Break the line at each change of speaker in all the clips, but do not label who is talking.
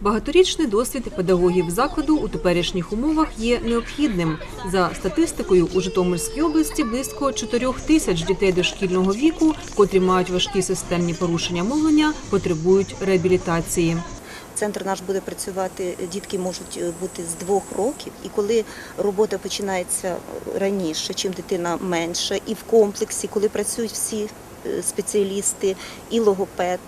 Багаторічний досвід педагогів закладу у теперішніх умовах є необхідним. За статистикою, у Житомирській області близько 4 тисяч дітей дошкільного віку, котрі мають важкі системні порушення мовлення, потребують реабілітації.
Центр наш буде працювати, дітки можуть е, бути з двох років, і коли робота починається раніше, чим дитина менша, і в комплексі, коли працюють всі е, спеціалісти, і логопед,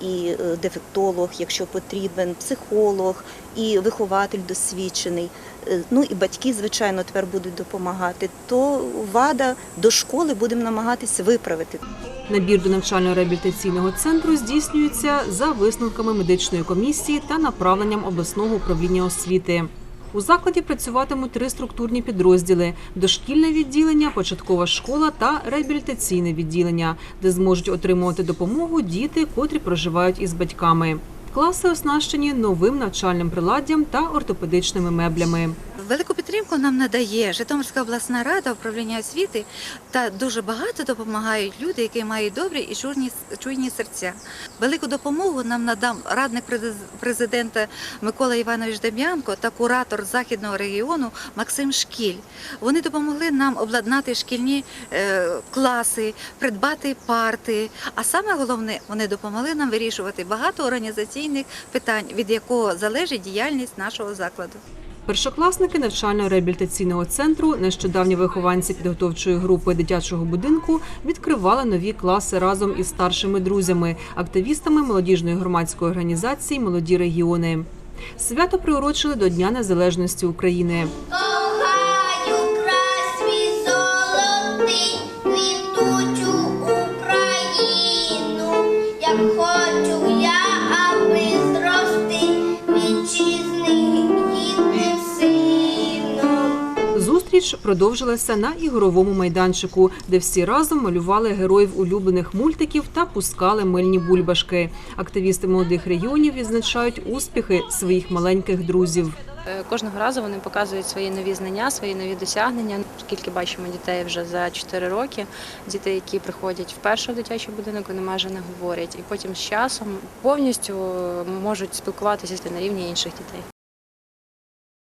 і е, дефектолог, якщо потрібен, психолог, і вихователь досвідчений. е, Ну і батьки, звичайно, тепер будуть допомагати. То вада до школи будемо намагатися виправити.
Набір до навчально-реабілітаційного центру здійснюється за висновками медичної комісії та направленням обласного управління освіти. У закладі працюватимуть три структурні підрозділи: дошкільне відділення, початкова школа та реабілітаційне відділення, де зможуть отримувати допомогу діти, котрі проживають із батьками. Класи оснащені новим навчальним приладдям та ортопедичними меблями.
Велику підтримку нам надає Житомирська обласна рада, управління освіти та дуже багато допомагають люди, які мають добрі і чуйні, чуйні серця. Велику допомогу нам надав радник президента Микола Іванович Дем'янко та куратор західного регіону Максим Шкіль. Вони допомогли нам обладнати шкільні е, класи, придбати парти. А саме головне, вони допомогли нам вирішувати багато організаційних питань, від якого залежить діяльність нашого закладу.
Першокласники навчально-реабілітаційного центру, нещодавні вихованці підготовчої групи дитячого будинку, відкривали нові класи разом із старшими друзями, активістами молодіжної громадської організації Молоді регіони. Свято приурочили до Дня Незалежності України. Зустріч продовжилася на ігровому майданчику, де всі разом малювали героїв улюблених мультиків та пускали мильні бульбашки. Активісти молодих регіонів відзначають успіхи своїх маленьких друзів.
Е, Кожного разу вони показують свої нові знання, свої нові досягнення. Скільки бачимо дітей вже за 4 роки, діти, які приходять вперше в дитячий будинок, вони майже не говорять, і потім з часом повністю можуть спілкуватися на рівні інших дітей.